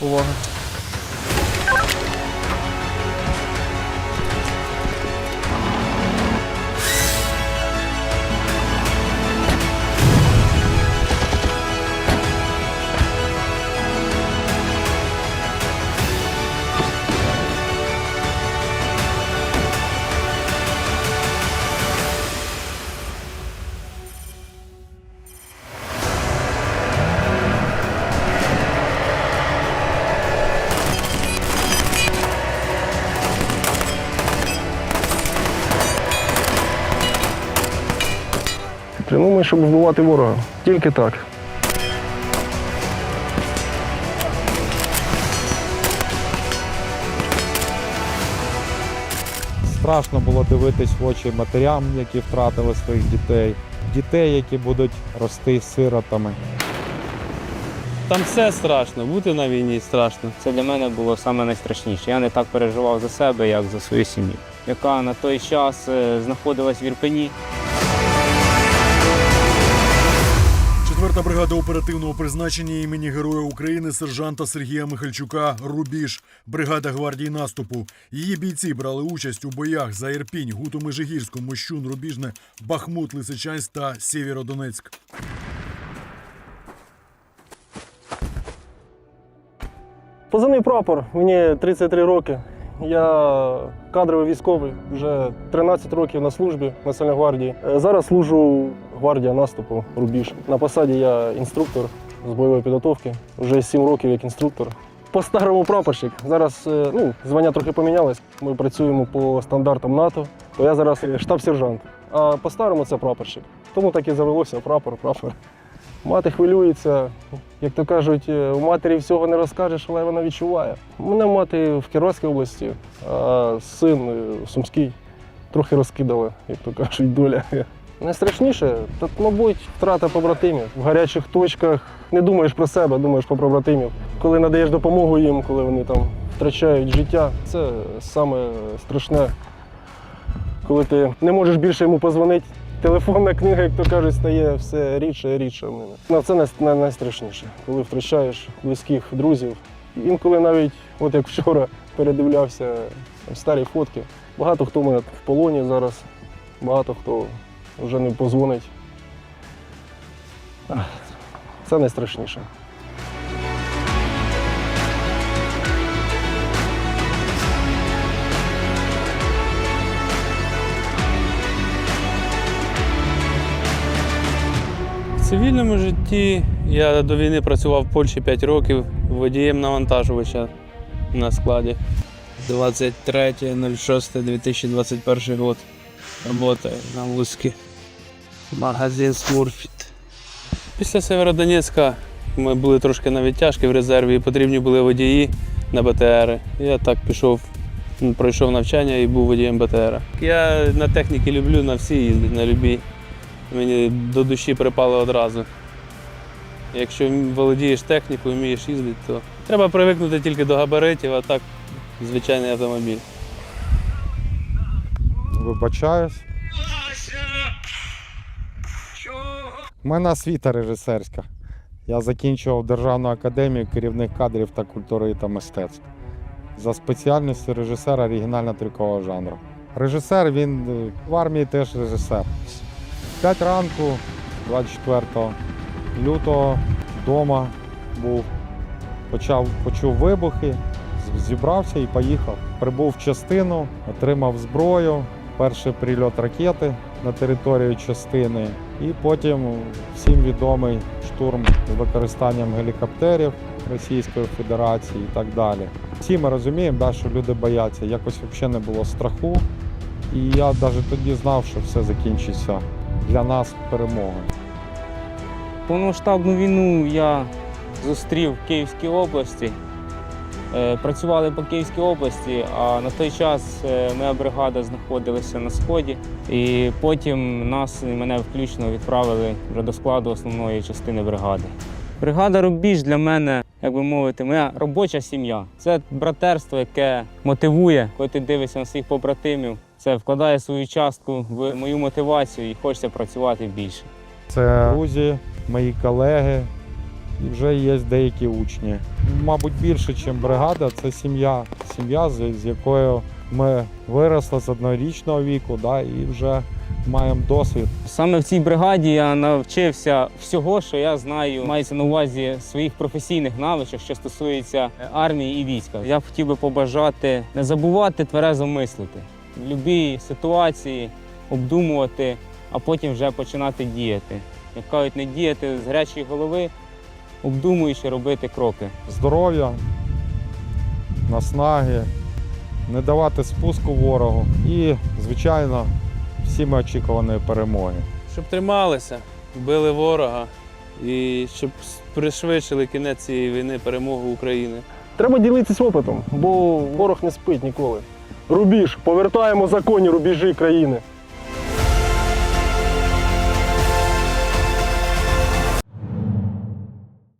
Увага. Прямуємо, щоб вбивати ворога. Тільки так. Страшно було дивитись в очі матерям, які втратили своїх дітей, дітей, які будуть рости сиротами. Там все страшно, бути на війні страшно. Це для мене було саме найстрашніше. Я не так переживав за себе, як за свою сім'ю, яка на той час е, знаходилась в Ірпені. Четверта бригада оперативного призначення імені Героя України сержанта Сергія Михальчука Рубіж, бригада гвардії наступу. Її бійці брали участь у боях за Ірпінь, Гуту Межигірську, Мощун, Рубіжне, Бахмут, Лисичанськ та Сєвєродонецьк. Позивний прапор, мені 33 роки. Я кадровий військовий, вже 13 років на службі Національної гвардії. Е, Зараз служу гвардія наступу Рубіж. На посаді я інструктор з бойової підготовки. Вже 7 років як інструктор. По-старому прапорщик. Зараз е, ну, звання трохи помінялось. Ми працюємо по стандартам НАТО, то я зараз штаб-сержант. А по-старому це прапорщик. Тому так і завелося прапор, прапор. Мати хвилюється, як то кажуть, е, у матері всього не розкажеш, але вона відчуває. Мене мати в Кіровській області, а син е, в Сумській. Трохи розкидали, як то кажуть, доля. Найстрашніше, так, мабуть, втрата побратимів. В гарячих точках не думаєш про себе, думаєш про побратимів. Коли надаєш допомогу їм, коли вони там втрачають життя, це саме страшне. Коли ти не можеш більше йому позвонити, телефонна книга, як то кажуть, стає все рідше і рідше в мене. Ну, це най- най- найстрашніше, коли втрачаєш близьких друзів. Інколи навіть, от як вчора, передивлявся старі фотки. Багато хто в мене в полоні зараз, багато хто вже не позвонить. Це найстрашніше. Цивільному житті я до війни працював в Польщі 5 років водієм навантажувача на складі. 23.06.2021 год. Работаю на Луцьке. Магазин Смурфіт. Після Северодонецька ми були трошки на відтяжки в резерві і потрібні були водії на БТР. Я так пішов, пройшов навчання і був водієм БТР. Я на техніки люблю, на всі їздити, на любі. Мені до душі припало одразу. Якщо володієш технікою, вмієш їздити, то треба привикнути тільки до габаритів, а так звичайний автомобіль. Вибачаюсь. У мене освіта режисерська. Я закінчував Державну академію керівних кадрів та культури та мистецтв. За спеціальністю режисера оригінально-трюкового жанру. Режисер він е, в армії теж режисер. 5 ранку, 24 лютого, вдома був. Почав, почув вибухи, зібрався і поїхав. Прибув в частину, отримав зброю, перший прильот ракети на територію частини, і потім всім відомий штурм з використанням гелікоптерів Російської Федерації і так далі. Всі ми розуміємо, да, що люди бояться. Якось взагалі не було страху. І я навіть тоді знав, що все закінчиться для нас перемогою. Повномасштабну війну я зустрів в Київській області. Е, Працювали по Київській області, а на той час е, моя бригада знаходилася на сході. І потім нас і мене включно відправили вже до складу основної частини бригади. Бригада Рубіж для мене, як би мовити, моя робоча сім'я. Це братерство, яке мотивує, коли ти дивишся на своїх побратимів. Це вкладає свою частку в мою мотивацію і хочеться працювати більше. Це друзі, мої колеги, і вже є деякі учні. Мабуть, більше, ніж бригада, це сім'я. Сім'я, з якою ми виросли з однорічного віку, да, і вже маємо досвід. Саме в цій бригаді я навчився всього, що я знаю, мається на увазі своїх професійних навичок, що стосується армії і війська. Я б хотів би побажати не забувати тверезо мислити в будь-якій ситуації, обдумувати, а потім вже починати діяти. Як кажуть, не діяти з гарячої голови, обдумуючи робити кроки. Здоров'я, наснаги, не давати спуску ворогу і, звичайно, всіми очікуваної перемоги. Щоб трималися, били ворога і щоб пришвидшили кінець цієї війни, перемогу України. Треба ділитися опитом, бо ворог не спить ніколи. Рубіж, повертаємо законні рубежі країни.